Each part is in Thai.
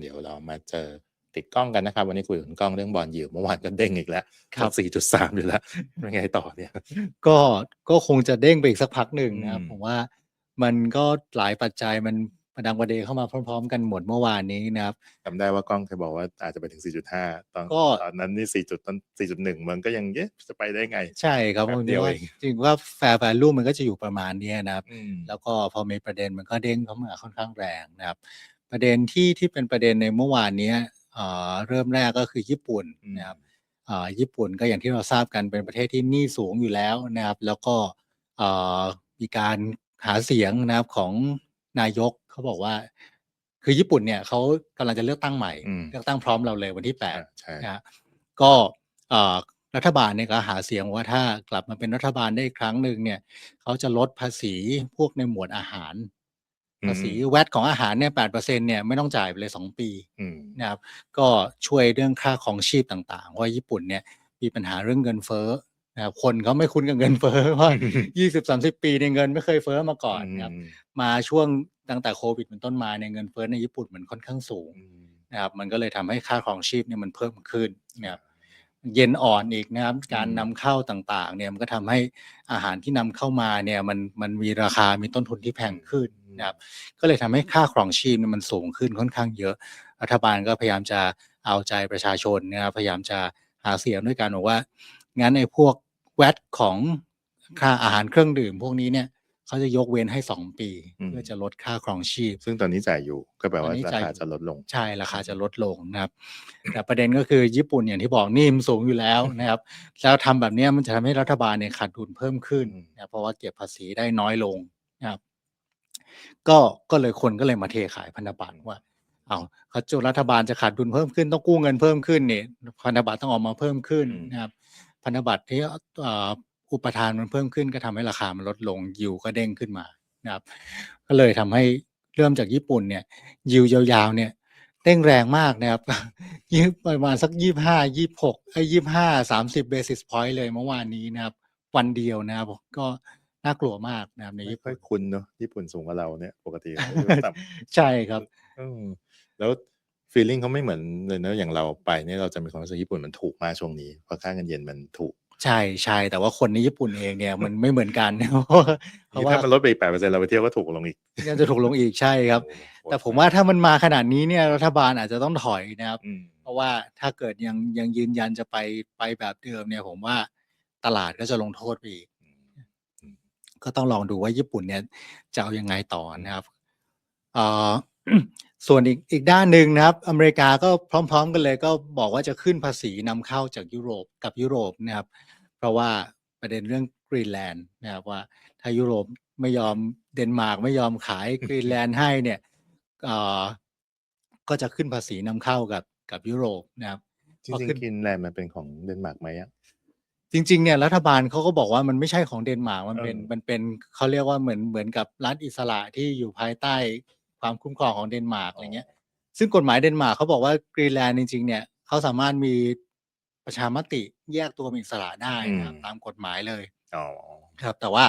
เดี๋ยวเรามาเจอติดกล้องกันนะครับ วันนี้คุยกับคุณกล้องเรื่องบอลยิวเมื่อวานก็เด้งอีกแล้วครับสี่จุดสามอยู่แล้วเป็นไงต่อเนี่ย ก็ก็คงจะเด้งไปอีกสักพักหนึ่งนะครับอืมผมว่ามันก็หลายปัจจัยมันประดังประเดเข้ามาพร้อม ๆ กันหมดเมื่อวานนี้นะครับจำได้ว่ากล้องเคยบอกว่าอาจจะไปถึง 4.5 ตอนก็ตอนนั้นนี่4จุดตอน4.1 มันก็ยังเอ๊ะจะไปได้ไง ใช่ครับแป๊บผมเดียวว่าเองจริงว่า fair value มันก็จะอยู่ประมาณเนี้ยนะครับอืมแล้วก็พอมีประเด็นมันก็เด้งเข้ามาค่อนข้างแรงนะครับ ประเด็นที่ที่เป็นประเด็นในเมื่อวานเนี้ยเอ่อเริ่มแรกก็คือญี่ปุ่นนะครับเอ่อญี่ปุ่นก็อย่างที่เราทราบกันเป็นประเทศที่หนี้สูงอยู่แล้วนะครับ แล้วก็เอ่อมีการหาเสียงนะครับของนายกเขาบอกว่า คือญี่ปุ่นเนี่ยเขากำลังจะเลือกตั้งใหม่อืมเลือกตั้งพร้อมเราเลยวันที่แปดอ่าใช่นะฮะก็เอ่อรัฐบาลเนี่ยก็หาเสียงว่าถ้ากลับมาเป็นรัฐบาลได้อีกครั้งหนึ่งเนี่ยเขาจะลดภาษีพวกในหมวดอาหาร ภาษีแวดของอาหารเนี่ยแปดเปอร์เซ็นเนี่ยไม่ต้องจ่ายไปเลยสองปีอืมนะครับก็ช่วยเรื่องค่าของชีพต่างๆเพราะว่าญี่ปุ่นเนี่ยมีปัญหาเรื่องเงินเฟ้อนะครับคนเขาไม่คุ้นกับเงินเฟ้อเพราะยี่สิบสามสิบปีในยเงินไม่เคยเฟ้อมาก่อนนะครับอืมมาช่วงตั้งแต่โควิดเป็นต้นมาเนี่ยเงินเฟ้อในญี่ปุ่นมันค่อนข้างสูงอืมนะครับมันก็เลยทำให้ค่าครองชีพเนี่ยมันเพิ่มขึ้นนะครับเย็นอ่อนอีกนะครับการอืมนำเข้าต่างๆเนี่ยมันก็ทำให้อาหารที่นำเข้ามาเนี่ยมันมันมีราคามีต้นทุนที่แพงขึ้น นะครับก็เลยทำให้ค่าครองชีพเนี่ยมันสูงขึ้นค่อนข้างเยอะ รัฐบาลก็พยายามจะเอาใจประชาชนนะครับพยายามจะหาเสียงด้วยการบอกว่า งั้นไอ้พวกแวดของค่าอาหารเครื่องดื่มพวกนี้เนี่ยเขาจะยกเว้นให้สองปีอืมเพื่อจะลดค่าครองชีพ ซึ่งตอนนี้จ่ายอยู่ก็แปลว่าตอนนี้ราจ่ายคาอยู่จะลดลง ใช่ราคาจะลดลงนะครับ แต่ประเด็นก็คือญี่ปุ่นอย่างที่บอกหนี่มันสูงอยู่แล้วนะครับแล้วทำแบบเนี้ยมันจะทำให้รัฐบาลเนี่ยขาดทุนเพิ่มขึ้นอืมนะเพราะว่าเก็บภาษีได้น้อยลงนะครับ ก็ก็เลยคนก็เลยมาเทขายพันธบัตรว่าเอาเขาจุรัฐบาลจะขาดดุลเพิ่มขึ้นต้องกู้เงินเพิ่มขึ้นเนี่ยพันธบัตรต้องออกมาเพิ่มขึ้นนะครับพันธบัตรที่เอ่ออุปทานมันเพิ่มขึ้นก็ทำให้ราคามันลดลงยิวก็เด้งขึ้นมานะครับ ก็เลยทำให้เริ่มจากญี่ปุ่นเนี่ยยิวยาวๆเนี่ยเด้งแรงมากนะครับยี่ประมาณสักยี่ห้ายี่หกไอ้ยี่ห้าสามสิบเบสิสพอยต์เลยเมื่อวานนี้นะครับ วันเดียวนะครับก็ น่ากลัวมากนะครับในไม่ญี่ค่อปุ่ยนคุ้นเนอะญี่ปุ่นสูงกว่าเราเนี่ยปกติเขาอยู่ต่ำใช่ครับเออแล้วฟีลลิ่งเขาไม่เหมือนเลยเนอะอย่างเราไปเนี่ยเราจะมีความรู้สึกญี่ปุ่นมันถูกมากช่วงนี้เพราะค่าเงินเยนมันถูกใช่ใช่แต่ว่าคนในญี่ปุ่นเองเนี่ยมันไม่เหมือนกันเพราะว่าเพราะว่าถ้ามันลดไปแปดเปอร์เซ็นต์เราไปเที่ยวก็ถูกลงอีกยังจะถูกลงอีกใช่ครับ โอ้โหแต่ผมว่าถ้ามันมาขนาดนี้เนี่ยรัฐบาลอาจจะต้องถอยนะครับ อืม เพราะว่าถ้าเกิดยังยังยืนยันจะไปไปแบบเดิมเนี่ย ผมว่าตลาดก็จะลงโทษไปอีก ก็ต้องลองดูว่าญี่ปุ่นเนี่ยจะเอายังไงต่อนะครับเอ่อส่วนอีกอีกด้านหนึ่งนะครับ อเมริกาก็พร้อม ๆ กันเลยก็บอกว่าจะขึ้นภาษีนำเข้าจากยุโรปกับยุโรปนะครับ เพราะว่าประเด็นเรื่องกรีนแลนด์นะครับว่าถ้ายุโรปไม่ยอมเดนมาร์กไม่ยอมขายกรีนแลนด์ให้เนี่ยเอ่อก็จะขึ้นภาษีนำเข้ากับกับยุโรปนะครับจริพองขึ้นๆกินแลนด์มันเป็นของเดนมาร์กไหมอะ จริง ๆ เนี่ยรัฐบาลเขาก็บอกว่ามันไม่ใช่ของเดนมาร์กมันเป็นเออ มันเป็นเขาเรียกว่าเหมือนเหมือนกับรัฐอิสระที่อยู่ภายใต้ความคุ้มครองของเดนมาร์กอะไรเงี้ย ซึ่งกฎหมายเดนมาร์กเขาบอกว่ากรีนแลนด์จริง ๆ เนี่ยเขาสามารถมีประชามติแยกตัวเป็นอิสระได้นะครับตามกฎหมายเลย อ๋อ ครับแต่ว่า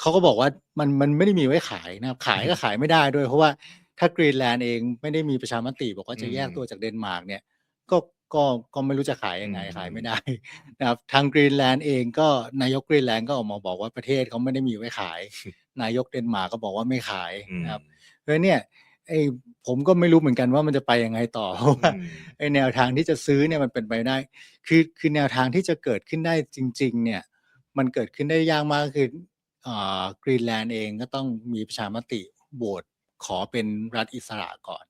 เขาก็บอกว่ามันมันไม่ได้มีไว้ขายนะครับขายก็ขายไม่ได้ด้วย เพราะว่าถ้ากรีนแลนด์เองไม่ได้มีประชามติบอกว่าจะแยกตัวจากเดนมาร์กเนี่ย ก็ ก็ก็ไม่รู้จะขายยังไงขายไม่ได้นะครับทางกรีนแลนด์เองก็นายกกรีนแลนด์ก็ออกมาบอกว่าประเทศเขาไม่ได้มีไว้ขาย นายกเดนมาร์กก็บอกว่าไม่ขายอืมนะครับเพราะฉะนั้นเนี่ยไอ้ผมก็ไม่รู้เหมือนกันว่ามันจะไปยังไงต่อเพราะว่าอืมไอ้แนวทางที่จะซื้อเนี่ยมันเป็นไปได้ คือคือแนวทางที่จะเกิดขึ้นได้จริง ๆ เนี่ย มันเกิดขึ้นได้ยากมากคืออ่ากรีนแลนด์เองก็ต้องมีประชามติโหวตขอเป็นรัฐอิสระก่อน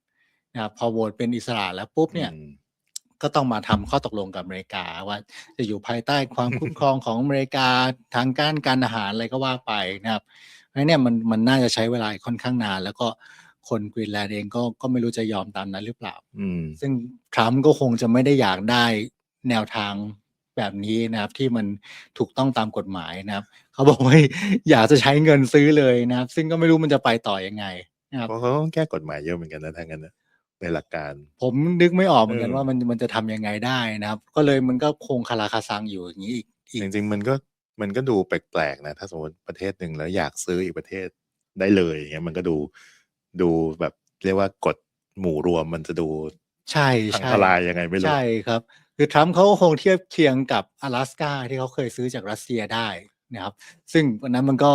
นะครับพอโหวตเป็นอิสระแล้วปุ๊บเนี่ยอืม ก็ต้องมาทำข้อตกลงกับอเมริกาว่าจะอยู่ภายใต้ความคุ้มครองของอเมริกาทางการการอาหารอะไรก็ว่าไปนะครับเพราะฉะนั้นเนี่ยมันมันน่าจะใช้เวลาอีกค่อนข้างนาน แล้วก็คนกรีนแลนด์เองก็ก็ไม่รู้จะยอมตามนั้นหรือเปล่าอืมซึ่งทรัมป์ก็คงจะไม่ได้อยากได้แนวทางแบบนี้นะครับที่มันถูกต้องตามกฎหมายนะครับ เขาบอกว่าอยากจะใช้เงินซื้อเลยนะครับ ซึ่งก็ไม่รู้มันจะไปต่อยังไงนะครับเพราะเขาต้องแก้กฎหมายเยอะเหมือนกันนะทางนั้นนะ ในหลักการ ผมนึกไม่ออกเหมือนกัน เออ ว่ามันมันจะทำยังไงได้นะครับ ก็เลยมันก็คงคาราคาซังอยู่อย่างนี้อีกอีก จริงๆมันก็มันก็ดูแปลกๆนะ ถ้าสมมติประเทศหนึ่งแล้วอยากซื้ออีกประเทศได้เลยอย่างเงี้ยมันก็ดูดูแบบเรียกว่ากฎ หมู่รวมมันจะดู ใช่ พัง ใช่ ทลายยังไงไม่รู้ ใช่ครับ คือทรัมป์เขาก็คงเทียบเคียงกับ阿拉斯กาที่เขาเคยซื้อจากรัสเซียได้นะครับ ซึ่งวันนั้นมันก็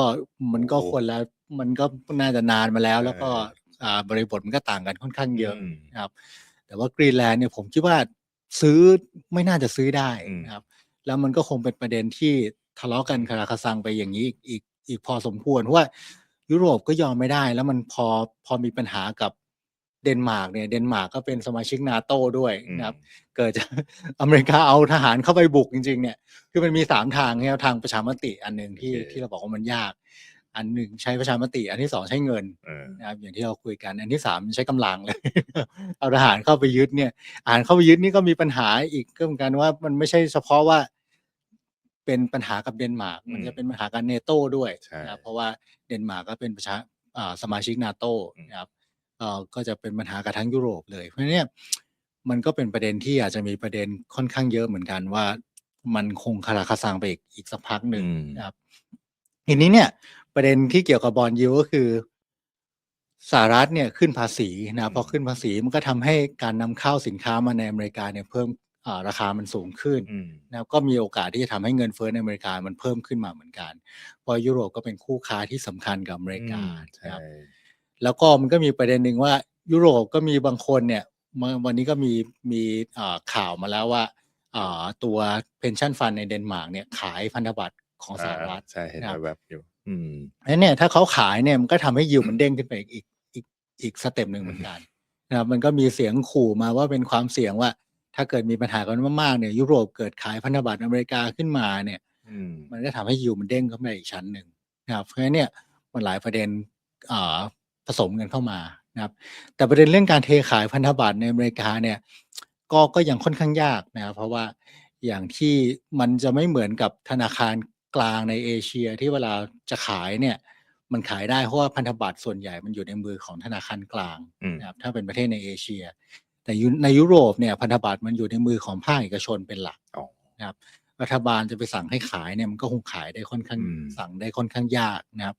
มันก็ โอ้ คนละมันก็น่าจะนานมาแล้ว แล้วก็ เออ อ่า บริบทมันก็ต่างกันค่อนข้างเยอะอืมนะครับ แต่ว่ากรีนแลนด์เนี่ยผมคิดว่าซื้อไม่น่าจะซื้อได้อืมนะครับ แล้วมันก็คงเป็นประเด็นที่ทะเลาะกันคาราคาซังไปอย่างนี้อีกอีกอีกพอสมควรเพราะว่ายุโรปก็ยอมไม่ได้ แล้วมันพอพอมีปัญหากับเดนมาร์กเนี่ยเดนมาร์กก็เป็นสมาชิกนาโตด้วยอืมนะครับ เกิดจะอเมริกาเอาทหารเข้าไปบุกจริง ๆ เนี่ย คือมันมีสามทางนะครับทางประชามติอันหนึ่งที่ที่เราบอกว่ามันยาก อันหนึ่งใช้ประชามติ อันที่สองใช้เงินเออนะครับอย่างที่เราคุยกัน อันที่สามใช้กำลังเลย เอาทหารเข้าไปยึดเนี่ยทหารเข้าไปยึดนี่ก็มีปัญหาอีกก็เหมือนกันว่ามันไม่ใช่เฉพาะว่า เป็นปัญหากับเดนมาร์กมันจะเป็นปัญหากับเนโตด้วยใช่นะครับเพราะว่าเดนมาร์กก็เป็นประชาอ่าสมาชิกนาโตนะครับเอ่อก็จะเป็นปัญหากับทั้งยุโรปเลยเพราะฉะนั้นเนี่ยมันก็เป็นประเด็นที่อาจจะมีประเด็นค่อนข้างเยอะเหมือนกันว่า มันคงคาราคาซังไปอีกอีกสักพักหนึ่งอืมนะครับทีนี้เนี่ย ประเด็นที่เกี่ยวกับบอลยูก็คือสหรัฐเนี่ยขึ้นภาษีนะพอขึ้นภาษีมันก็ทำให้การนำเข้าสินค้ามาในอเมริกาเนี่ยเพิ่มอ่าราคามันสูงขึ้นอืมนะครับก็มีโอกาสที่จะทำให้เงินเฟ้อในอเมริกามันเพิ่มขึ้นมาเหมือนกันเพราะยุโรปก็เป็นคู่ค้าที่สำคัญกับอเมริกาอืมใช่นะครับแล้วก็มันก็มีประเด็นหนึ่งว่ายุโรปก็มีบางคนเนี่ยเมื่อวันนี้ก็มีมีอ่าข่าวมาแล้วว่าอ่าตัว pension fund ในเดนมาร์กเนี่ยขายพันธบัตรของสหรัฐอ่าใช่เห็นนะครับแบบๆอยู่ อืมนั้นเนี่ยถ้าเขาขายเนี่ยมันก็ทำให้ยิวมันเด้งขึ้นไปอีกอีกอีกอีกสเต็ปหนึ่งเหมือนกันนะครับมันก็มีเสียงขู่มาว่าเป็นความเสี่ยงว่า ถ้าเกิดมีปัญหากันมากๆเนี่ยยุโรปเกิดขายพันธบัตรอเมริกาขึ้นมาเนี่ยอืมมันก็ทำให้ยิวมันเด้งขึ้นไปอีกชั้นหนึ่งนะครับ เพราะฉะนั้นเนี่ยมันหลายประเด็นอ่าผสมกันเข้ามานะครับ แต่ประเด็นเรื่องการเทขายพันธบัตรในอเมริกาเนี่ย ก็ก็ยังค่อนข้างยากนะครับเพราะว่าอย่างที่มันจะไม่เหมือนกับธนาคาร กลางในเอเชียที่เวลาจะขายเนี่ยมันขายได้เพราะว่าพันธบัตรส่วนใหญ่มันอยู่ในมือของธนาคารกลางอืมนะครับถ้าเป็นประเทศในเอเชีย แต่ยุในยุโรปเนี่ยพันธบัตรมันอยู่ในมือของภาคเอกชนเป็นหลักอ๋อนะครับรัฐบาลจะไปสั่งให้ขายเนี่ยมันก็คงขายได้ค่อนข้างอืมสั่งได้ค่อนข้างยากนะครับ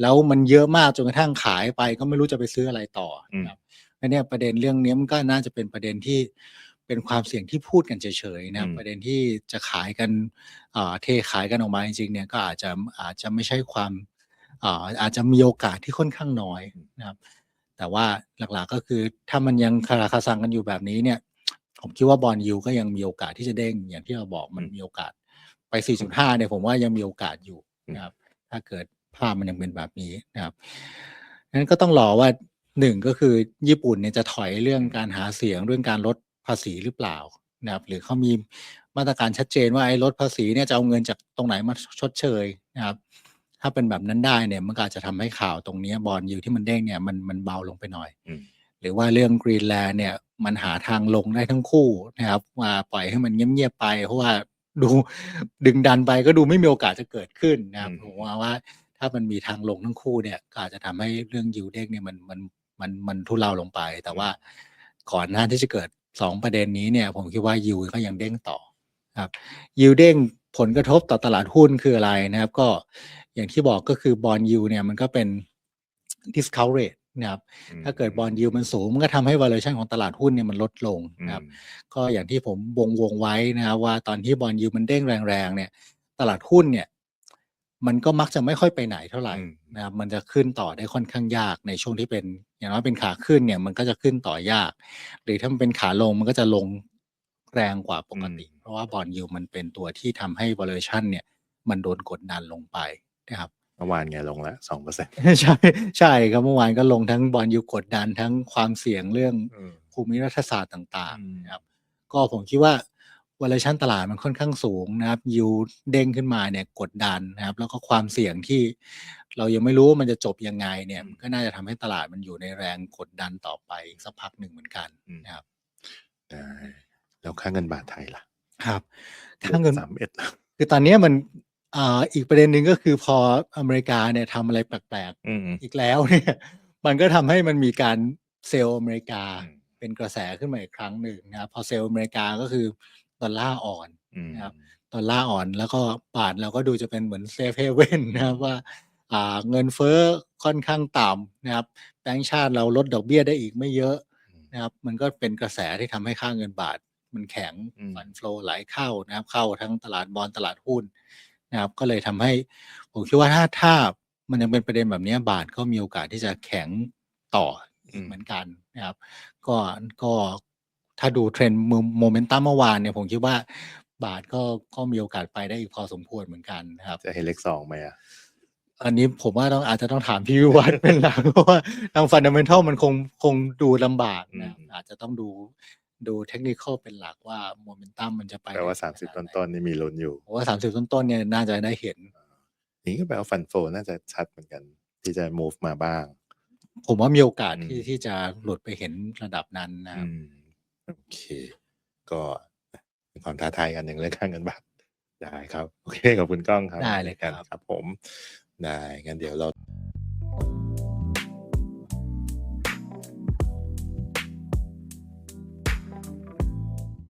แล้วมันเยอะมากจนกระทั่งขายไปก็ไม่รู้จะไปซื้ออะไรต่อนะครับอันเนี้ยประเด็นเรื่องนี้มันก็น่าจะเป็นประเด็นที่ เป็นความเสี่ยงที่พูดกันเฉยๆนะครับอืมประเด็นที่จะขายกันอ่าเทขายกันออกมาจริงๆเนี่ยก็อาจจะอาจจะไม่ใช่ความอ่าอาจจะมีโอกาสที่ค่อนข้างน้อยนะครับ แต่ว่าหลักๆก็คือถ้ามันยังคาราคาซังกันอยู่แบบนี้เนี่ย ผมคิดว่าบอลยูก็ยังมีโอกาสที่จะเด้งอย่างที่เราบอกมันมีโอกาสไป 4.5 เนี่ยผมว่ายังมีโอกาสอยู่นะครับ ถ้าเกิดภาพมันยังเป็นแบบนี้นะครับนั้นก็ต้องรอว่าหนึ่งก็คือญี่ปุ่นเนี่ยจะถอยเรื่องการหาเสียงเรื่องการลดภาษีหรือเปล่านะครับหรือเขามีมาตรการชัดเจนว่าไอ้ลดภาษีเนี่ยจะเอาเงินจากตรงไหนมาชดเชยนะครับ ถ้าเป็นแบบนั้นได้เนี่ยมันก็อาจจะทำให้ข่าวตรงเนี้ยบอลยูที่มันเด้งเนี่ยมันมันเบาลงไปหน่อยอืมหรือว่าเรื่องกรีนแลนด์เนี่ยมันหาทางลงได้ทั้งคู่นะครับว่าปล่อยให้มันเงียบๆไป เพราะว่าดูดึงดันไปก็ดูไม่มีโอกาสจะเกิดขึ้นนะครับอืมผมว่าว่าถ้ามันมีทางลงทั้งคู่เนี่ยก็อาจจะทำให้เรื่องยูเด้งเนี่ยมันมันมันมันทุเลาลงไป แต่ว่าก่อนหน้าที่จะเกิด สองประเด็นนี้เนี่ยผมคิดว่ายูก็ยังเด้งต่อครับยูเด้งผลกระทบต่อตลาดหุ้นคืออะไรนะครับ ก็อย่างที่บอกก็คือบอลยูเนี่ยมันก็เป็น discount rate นะครับอืมถ้าเกิดบอลยิวมันสูงมันก็ทำให้ valuation ของตลาดหุ้นเนี่ยมันลดลงอืมนะครับ ก็อย่างที่ผมวงวงไว้นะครับว่าตอนที่บอลยิวมันเด้งแรงๆเนี่ย ตลาดหุ้นเนี่ย มันก็มักจะไม่ค่อยไปไหนเท่าไหร่อืมนะครับมันจะขึ้นต่อได้ค่อนข้างยากในช่วงที่เป็นอย่างน้อยเป็นขาขึ้นเนี่ยมันก็จะขึ้นต่อยาก หรือถ้ามันเป็นขาลงมันก็จะลงแรงกว่าปกติ เพราะว่าบอลยิวมันเป็นตัวที่ทำให้ valuation เนี่ย มันโดนกดดันลงไปนะครับเมื่อวานไงลงแล้วสองเปอร์เซ็นต์ใช่ใช่ครับเมื่อวานก็ลงทั้งบอลยูกดดันทั้งความเสี่ยงเรื่องภูมิรัฐศาสตร์ต่างอืมๆนะครับก็ผมคิดว่า valuation ตลาดมันค่อนข้างสูงนะครับยูเด้งขึ้นมาเนี่ยกดดันนะครับ แล้วก็ความเสี่ยงที่เรายังไม่รู้ว่ามันจะจบยังไงเนี่ยมันก็น่าจะทำให้ตลาดมันอยู่ในแรงกดดันต่อไปอีกสักพักหนึ่งเหมือนกันนะครับได้แล้วค่าเงินบาทไทยล่ะ ครับค่าเงินสามเอ็ดคือตอนเนี้ยมันอ่าอีกประเด็นหนึ่งก็คือพออเมริกาเนี่ยทำอะไรแปลกๆอืมอีกแล้วเนี่ยมันก็ทำให้มันมีการเซลล์อเมริกาอืมเป็นกระแสขึ้นมาอีกครั้งหนึ่งนะครับพอเซลล์อเมริกาก็คือ ดอลลาร์อ่อนอืมนะครับดอลลาร์อ่อนแล้วก็บาทเราก็ดูจะเป็นเหมือนเซฟเฮเว่นนะครับว่าอ่าเงินเฟ้อค่อนข้างต่ำนะครับแบงก์ชาติเราลดดอกเบี้ยได้อีกไม่เยอะนะครับมันก็เป็นกระแสที่ทำให้ค่าเงินบาท มันแข็งอืมฟันฟลอไหลเข้านะครับ เข้าทั้งตลาดบอลตลาดหุ้นนะครับ ก็เลยทำให้ผมคิดว่าถ้าถ้ามันยังเป็นประเด็นแบบเนี้ยบาทก็มีโอกาสที่จะแข็งต่ออีกเหมือนกันนะครับ ก็ก็ ถ้าดูเทรนด์โมเมนตัมเมื่อวานเนี่ยผมคิดว่าบาทก็ก็มีโอกาสไปได้อีกพอสมควรเหมือนกันนะครับ จะเห็นเลขสองไหมอะอันนี้ผมว่าต้องอาจจะต้องถามพี่วิวัฒน์เป็นหลักเพราะว่าทางฟันดัมเ n นทัลมันคงคงดูลำบากนะครับอืมอาจจะต้องดูดูเทคนิคเป็นหลักว่าโมเมนตัมมันจะไปแปลว่าได้สามสิบขต้นดนไหต้นๆนี่มีลุ้นอยู่ผมว่าสามสิบต้นๆเนี่ยน่าจะได้เห็นอย่างนี้ก็แปลว่าฟันโฟน่าจะชัดเหมือนกัน ที่จะ move มาบ้าง ผมว่ามีโอกาสอืมที่ที่จะหลุดไปเห็นระดับนั้นนะครับอืม โอเค ก็เป็นความท้าทายกันอย่างเรื่องค่าเงินบาทได้ครับ โอเคขอบคุณก้องครับได้เลยครับครับผมได้งั้นเดี๋ยวเรา